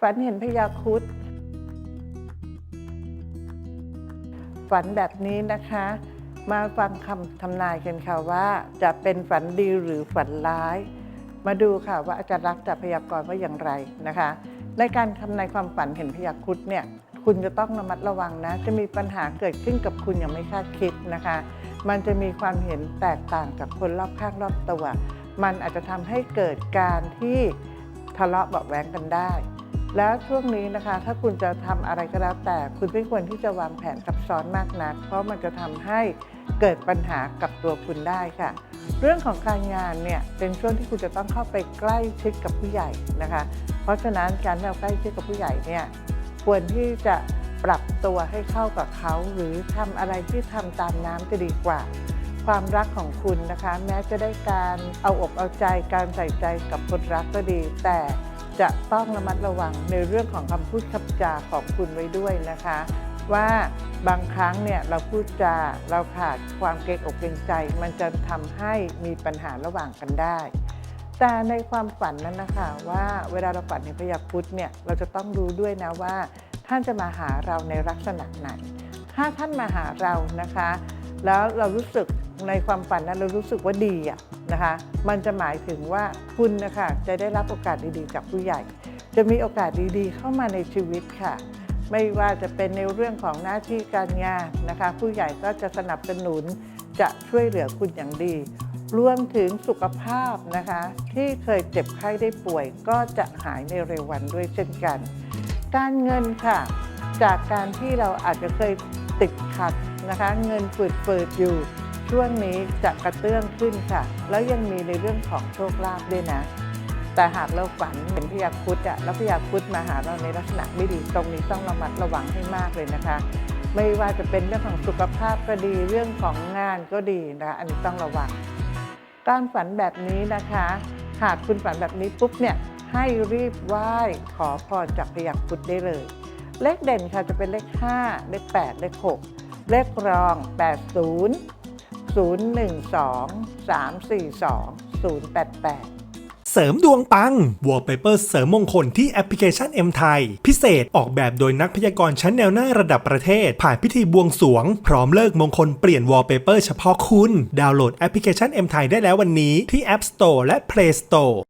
ฝันเห็นพญาครุดฝันแบบนี้นะคะ มาฟังคำทำนายกันค่ะว่า จะเป็นฝันดีหรือฝันร้าย มาดูค่ะว่าอาจารย์รักจะพยากรณ์ว่าอย่างไรนะคะ ในการทำนายความฝันเห็นพญาครุดเนี่ยคุณจะต้องระมัดระวังนะ จะมีปัญหาเกิดขึ้นกับคุณอย่างไม่คาดคิดนะคะ มันจะมีความเห็นแตกต่างกับคนรอบข้างรอบตัว มันอาจจะทำให้เกิดการที่ทะเลาะเบาะแว้งกันได้ แล้วช่วงนี้นะคะ ถ้าคุณจะทำอะไรก็แล้วแต่ คุณไม่ควรที่จะวางแผนซับซ้อนมากนัก เพราะมันจะทำให้เกิดปัญหากับตัวคุณได้ค่ะ เรื่องของการงานเนี่ยเป็นช่วงที่คุณจะต้องเข้าไปใกล้ชิดกับผู้ใหญ่นะคะ เพราะฉะนั้นการที่เราใกล้ชิดกับผู้ใหญ่เนี่ยควรที่จะปรับตัวให้เข้ากับเขาหรือทำอะไรที่ทำตามน้ำจะดีกว่า ความรักของคุณนะคะ แม้จะได้การเอาอกเอาใจการใส่ใจกับคนรักก็ดีแต่ จะต้องระมัดระวังในเรื่องของคำพูดคำจาของคุณไว้ด้วยนะคะ ว่าบางครั้งเนี่ยเราพูดจาเราขาดความเกรงอกเกรงใจ มันจะทำให้มีปัญหาระหว่างกันได้ แต่ในความฝันนั้นนะคะว่าเวลาเราฝันในพยาครุดเนี่ยเราจะต้องรู้ด้วยนะว่า ท่านจะมาหาเราในลักษณะไหนถ้าท่านมาหาเรานะคะ แล้วเรารู้สึก ในความฝันนั้นเรารู้สึกว่าดีอะนะคะ มันจะหมายถึงว่าคุณนะคะจะได้รับโอกาสดีๆจากผู้ใหญ่ จะมีโอกาสดีๆ เข้ามาในชีวิตค่ะ ไม่ว่าจะเป็นในเรื่องของหน้าที่การงานนะคะ ผู้ใหญ่ก็จะสนับสนุนจะช่วยเหลือคุณอย่างดี รวมถึงสุขภาพนะคะ ที่เคยเจ็บไข้ได้ป่วย ก็จะหายในเร็ววันด้วยเช่นกัน การเงินค่ะ จากการที่เราอาจจะเคยติดขัดนะคะ เงินฝืดๆอยู่ ช่วงนี้จะกระเตื้องขึ้นค่ะ แล้วยังมีในเรื่องของโชคลาภด้วยนะ แต่หากเราฝันเห็นพยาครุดอะแล้วพยาครุดมาหาเราในลักษณะไม่ดีตรงนี้ต้องระมัดระวังให้มากเลยนะคะ ไม่ว่าจะเป็นเรื่องของสุขภาพก็ดีเรื่องของงานก็ดีนะคะอันนี้ต้องระวัง การฝันแบบนี้นะคะ หากคุณฝันแบบนี้ปุ๊บเนี่ยให้รีบไหว้ขอพรจากพยาครุดได้เลย เลขเด่นค่ะจะเป็นเลข 5 เลข 8 เลข 6 เลขรอง 80 012 342 088เสริมดวงปังวอลเปเปอร์เสริมมงคลที่แอปพลิเคชัน M ไทยพิเศษออกแบบโดยนักพยากรณ์ชั้นแนวหน้าระดับประเทศ ผ่านพิธีบวงสวง พร้อมเลิกมงคลเปลี่ยนวอลเปเปอร์เฉพาะคุณ ดาวน์โหลดแอปพลิเคชัน M ไทยได้แล้ววันนี้ที่ App Store และ Play Store